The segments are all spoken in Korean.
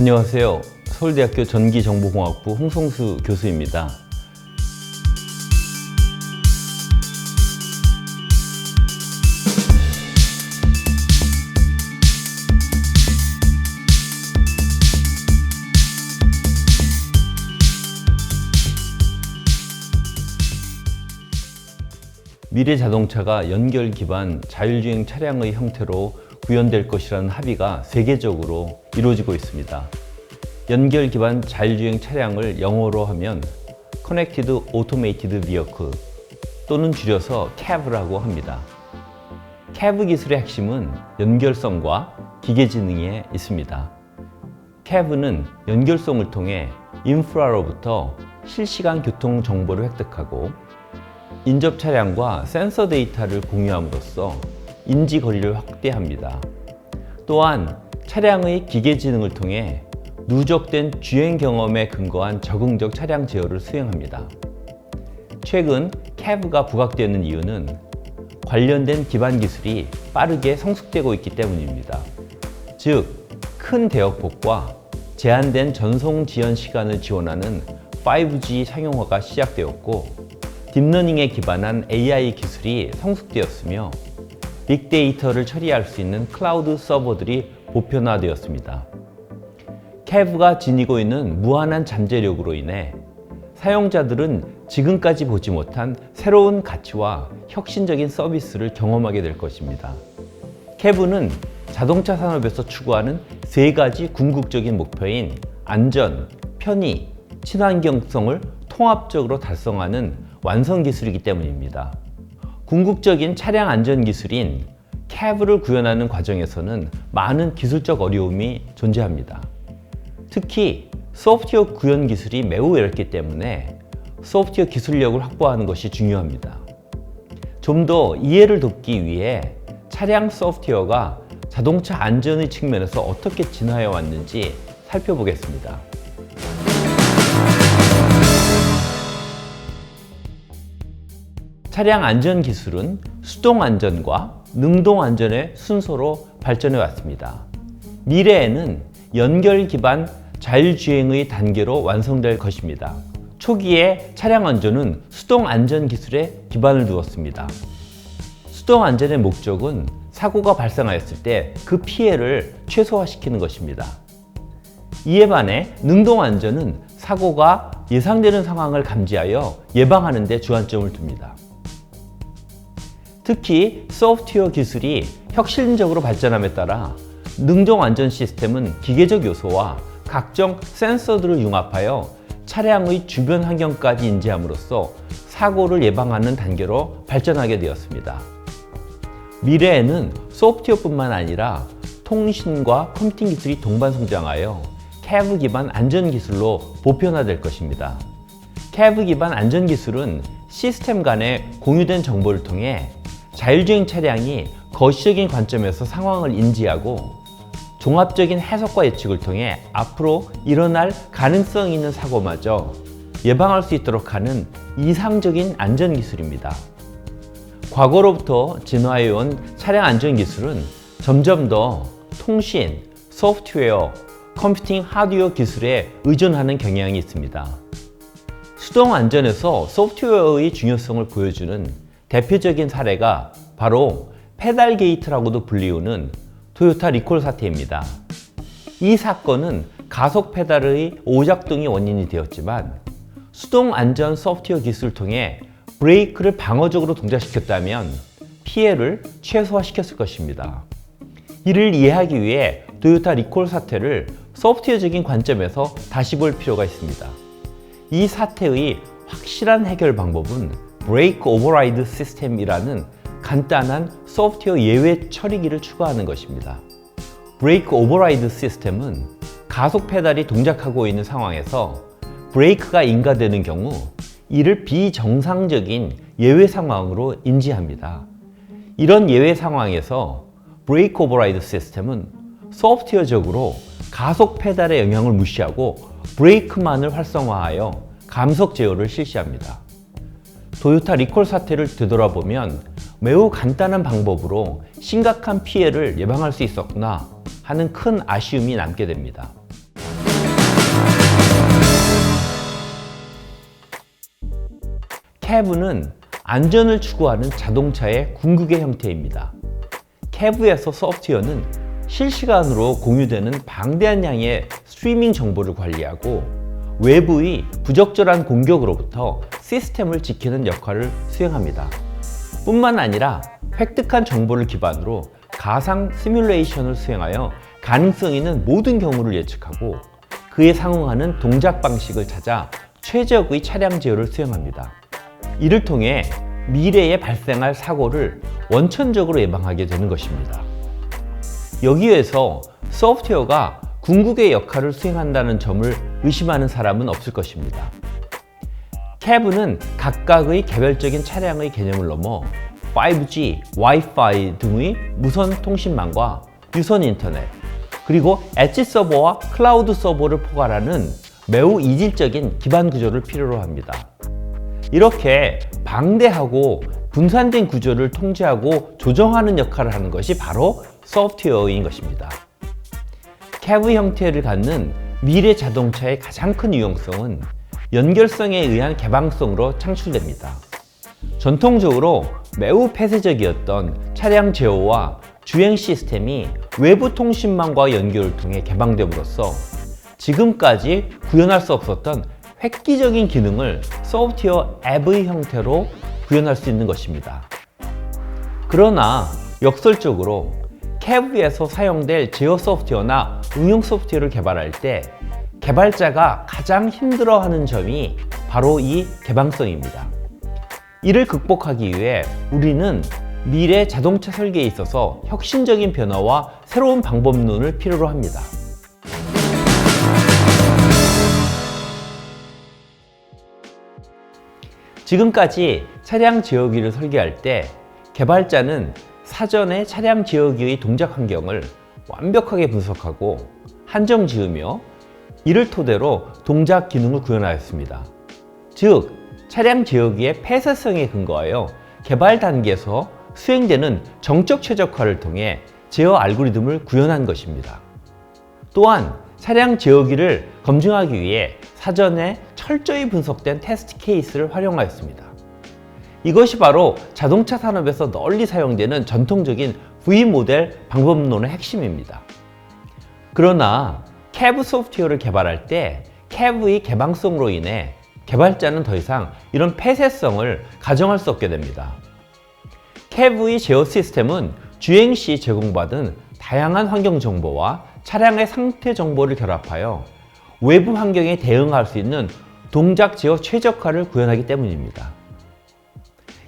안녕하세요. 서울대학교 전기정보공학부 홍성수 교수입니다. 미래 자동차가 연결 기반 자율주행 차량의 형태로 구현될 것이라는 합의가 세계적으로 이루어지고 있습니다. 연결 기반 자율주행 차량을 영어로 하면 Connected Automated Vehicle 또는 줄여서 CAV라고 합니다. CAV 기술의 핵심은 연결성과 기계지능에 있습니다. CAV는 연결성을 통해 인프라로부터 실시간 교통 정보를 획득하고 인접 차량과 센서 데이터를 공유함으로써 인지 거리를 확대합니다. 또한 차량의 기계 지능을 통해 누적된 주행 경험에 근거한 적응적 차량 제어를 수행합니다. 최근 CAV가 부각되는 이유는 관련된 기반 기술이 빠르게 성숙되고 있기 때문입니다. 즉, 큰 대역폭과 제한된 전송 지연 시간을 지원하는 5G 상용화가 시작되었고, 딥러닝에 기반한 AI 기술이 성숙되었으며 빅데이터를 처리할 수 있는 클라우드 서버들이 보편화되었습니다. 캐브가 지니고 있는 무한한 잠재력으로 인해 사용자들은 지금까지 보지 못한 새로운 가치와 혁신적인 서비스를 경험하게 될 것입니다. 캐브는 자동차 산업에서 추구하는 세 가지 궁극적인 목표인 안전, 편의, 친환경성을 통합적으로 달성하는 완성 기술이기 때문입니다. 궁극적인 차량 안전 기술인 CAV를 구현하는 과정에서는 많은 기술적 어려움이 존재합니다. 특히 소프트웨어 구현 기술이 매우 어렵기 때문에 소프트웨어 기술력을 확보하는 것이 중요합니다. 좀 더 이해를 돕기 위해 차량 소프트웨어가 자동차 안전의 측면에서 어떻게 진화해 왔는지 살펴보겠습니다. 차량 안전 기술은 수동 안전과 능동 안전의 순서로 발전해 왔습니다. 미래에는 연결 기반 자율주행의 단계로 완성될 것입니다. 초기에 차량 안전은 수동 안전 기술에 기반을 두었습니다. 수동 안전의 목적은 사고가 발생하였을 때 그 피해를 최소화시키는 것입니다. 이에 반해 능동 안전은 사고가 예상되는 상황을 감지하여 예방하는 데 주안점을 둡니다. 특히 소프트웨어 기술이 혁신적으로 발전함에 따라 능동 안전 시스템은 기계적 요소와 각종 센서들을 융합하여 차량의 주변 환경까지 인지함으로써 사고를 예방하는 단계로 발전하게 되었습니다. 미래에는 소프트웨어뿐만 아니라 통신과 컴퓨팅 기술이 동반 성장하여 CAV 기반 안전 기술로 보편화될 것입니다. CAV 기반 안전 기술은 시스템 간의 공유된 정보를 통해 자율주행 차량이 거시적인 관점에서 상황을 인지하고 종합적인 해석과 예측을 통해 앞으로 일어날 가능성 있는 사고마저 예방할 수 있도록 하는 이상적인 안전 기술입니다. 과거로부터 진화해온 차량 안전 기술은 점점 더 통신, 소프트웨어, 컴퓨팅 하드웨어 기술에 의존하는 경향이 있습니다. 수동 안전에서 소프트웨어의 중요성을 보여주는 대표적인 사례가 바로 페달 게이트라고도 불리우는 토요타 리콜 사태입니다. 이 사건은 가속 페달의 오작동이 원인이 되었지만 수동 안전 소프트웨어 기술을 통해 브레이크를 방어적으로 동작시켰다면 피해를 최소화시켰을 것입니다. 이를 이해하기 위해 토요타 리콜 사태를 소프트웨어적인 관점에서 다시 볼 필요가 있습니다. 이 사태의 확실한 해결 방법은 브레이크 오버라이드 시스템이라는 간단한 소프트웨어 예외 처리기를 추가하는 것입니다. 브레이크 오버라이드 시스템은 가속 페달이 동작하고 있는 상황에서 브레이크가 인가되는 경우 이를 비정상적인 예외 상황으로 인지합니다. 이런 예외 상황에서 브레이크 오버라이드 시스템은 소프트웨어적으로 가속 페달의 영향을 무시하고 브레이크만을 활성화하여 감속 제어를 실시합니다. 도요타 리콜 사태를 되돌아보면 매우 간단한 방법으로 심각한 피해를 예방할 수 있었구나 하는 큰 아쉬움이 남게 됩니다. 캐브는 안전을 추구하는 자동차의 궁극의 형태입니다. 캐브에서 소프트웨어는 실시간으로 공유되는 방대한 양의 스트리밍 정보를 관리하고 외부의 부적절한 공격으로부터 시스템을 지키는 역할을 수행합니다. 뿐만 아니라 획득한 정보를 기반으로 가상 시뮬레이션을 수행하여 가능성 있는 모든 경우를 예측하고 그에 상응하는 동작 방식을 찾아 최적의 차량 제어를 수행합니다. 이를 통해 미래에 발생할 사고를 원천적으로 예방하게 되는 것입니다. 여기에서 소프트웨어가 궁극의 역할을 수행한다는 점을 의심하는 사람은 없을 것입니다. 캐브는 각각의 개별적인 차량의 개념을 넘어 5G, Wi-Fi 등의 무선 통신망과 유선 인터넷, 그리고 엣지 서버와 클라우드 서버를 포괄하는 매우 이질적인 기반 구조를 필요로 합니다. 이렇게 방대하고 분산된 구조를 통제하고 조정하는 역할을 하는 것이 바로 소프트웨어인 것입니다. 캐브 형태를 갖는 미래 자동차의 가장 큰 유용성은 연결성에 의한 개방성으로 창출됩니다. 전통적으로 매우 폐쇄적이었던 차량 제어와 주행 시스템이 외부 통신망과 연결을 통해 개방됨으로써 지금까지 구현할 수 없었던 획기적인 기능을 소프트웨어 앱의 형태로 구현할 수 있는 것입니다. 그러나 역설적으로 캐브에서 사용될 제어 소프트웨어나 응용 소프트웨어를 개발할 때 개발자가 가장 힘들어하는 점이 바로 이 개방성입니다. 이를 극복하기 위해 우리는 미래 자동차 설계에 있어서 혁신적인 변화와 새로운 방법론을 필요로 합니다. 지금까지 차량 제어기를 설계할 때 개발자는 사전에 차량 제어기의 동작 환경을 완벽하게 분석하고 한정 지으며 이를 토대로 동작 기능을 구현하였습니다. 즉, 차량 제어기의 폐쇄성에 근거하여 개발 단계에서 수행되는 정적 최적화를 통해 제어 알고리즘을 구현한 것입니다. 또한 차량 제어기를 검증하기 위해 사전에 철저히 분석된 테스트 케이스를 활용하였습니다. 이것이 바로 자동차 산업에서 널리 사용되는 전통적인 V 모델 방법론의 핵심입니다. 그러나 캐브 소프트웨어를 개발할 때 캐브의 개방성으로 인해 개발자는 더 이상 이런 폐쇄성을 가정할 수 없게 됩니다. 캐브의 제어 시스템은 주행 시 제공받은 다양한 환경 정보와 차량의 상태 정보를 결합하여 외부 환경에 대응할 수 있는 동작 제어 최적화를 구현하기 때문입니다.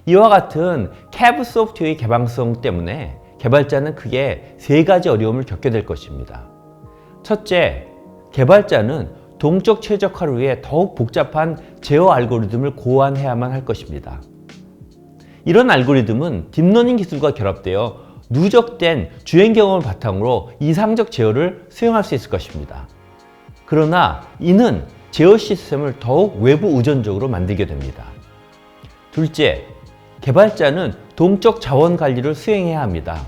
이와 같은 캐브 소프트웨어의 개방성 때문에 개발자는 크게 세 가지 어려움을 겪게 될 것입니다. 첫째, 개발자는 동적 최적화를 위해 더욱 복잡한 제어 알고리즘을 고안해야만 할 것입니다. 이런 알고리즘은 딥러닝 기술과 결합되어 누적된 주행 경험을 바탕으로 이상적 제어를 수행할 수 있을 것입니다. 그러나 이는 제어 시스템을 더욱 외부 의존적으로 만들게 됩니다. 둘째, 개발자는 동적 자원 관리를 수행해야 합니다.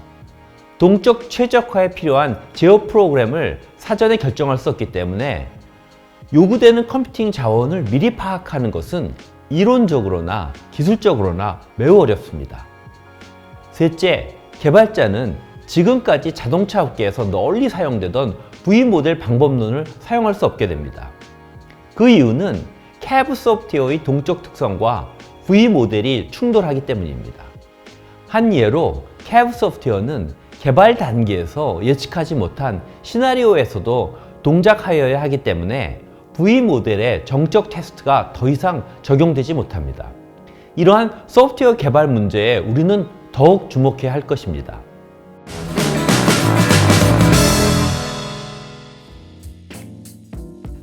동적 최적화에 필요한 제어 프로그램을 사전에 결정할 수 없기 때문에 요구되는 컴퓨팅 자원을 미리 파악하는 것은 이론적으로나 기술적으로나 매우 어렵습니다. 셋째, 개발자는 지금까지 자동차 업계에서 널리 사용되던 V 모델 방법론을 사용할 수 없게 됩니다. 그 이유는 캐브 소프트웨어의 동적 특성과 V 모델이 충돌하기 때문입니다. 한 예로 캐브 소프트웨어는 개발 단계에서 예측하지 못한 시나리오에서도 동작하여야 하기 때문에 V 모델의 정적 테스트가 더 이상 적용되지 못합니다. 이러한 소프트웨어 개발 문제에 우리는 더욱 주목해야 할 것입니다.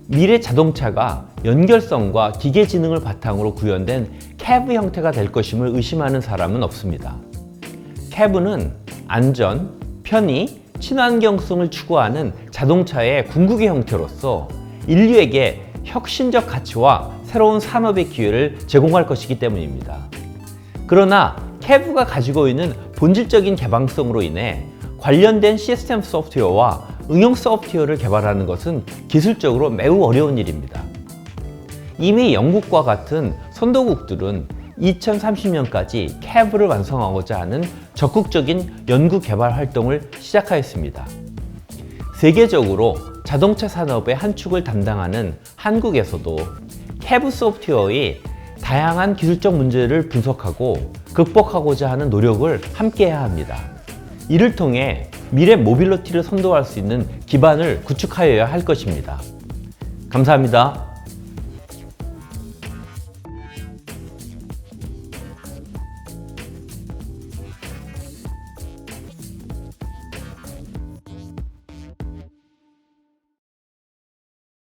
미래 자동차가 연결성과 기계 지능을 바탕으로 구현된 캐브 형태가 될 것임을 의심하는 사람은 없습니다. 캐브는 안전, 편의, 친환경성을 추구하는 자동차의 궁극의 형태로서 인류에게 혁신적 가치와 새로운 산업의 기회를 제공할 것이기 때문입니다. 그러나 캐브가 가지고 있는 본질적인 개방성으로 인해 관련된 시스템 소프트웨어와 응용 소프트웨어를 개발하는 것은 기술적으로 매우 어려운 일입니다. 이미 영국과 같은 선도국들은 2030년까지 캐브를 완성하고자 하는 적극적인 연구 개발 활동을 시작하였습니다. 세계적으로 자동차 산업의 한 축을 담당하는 한국에서도 캐브 소프트웨어의 다양한 기술적 문제를 분석하고 극복하고자 하는 노력을 함께 해야 합니다. 이를 통해 미래 모빌리티를 선도할 수 있는 기반을 구축하여야 할 것입니다. 감사합니다.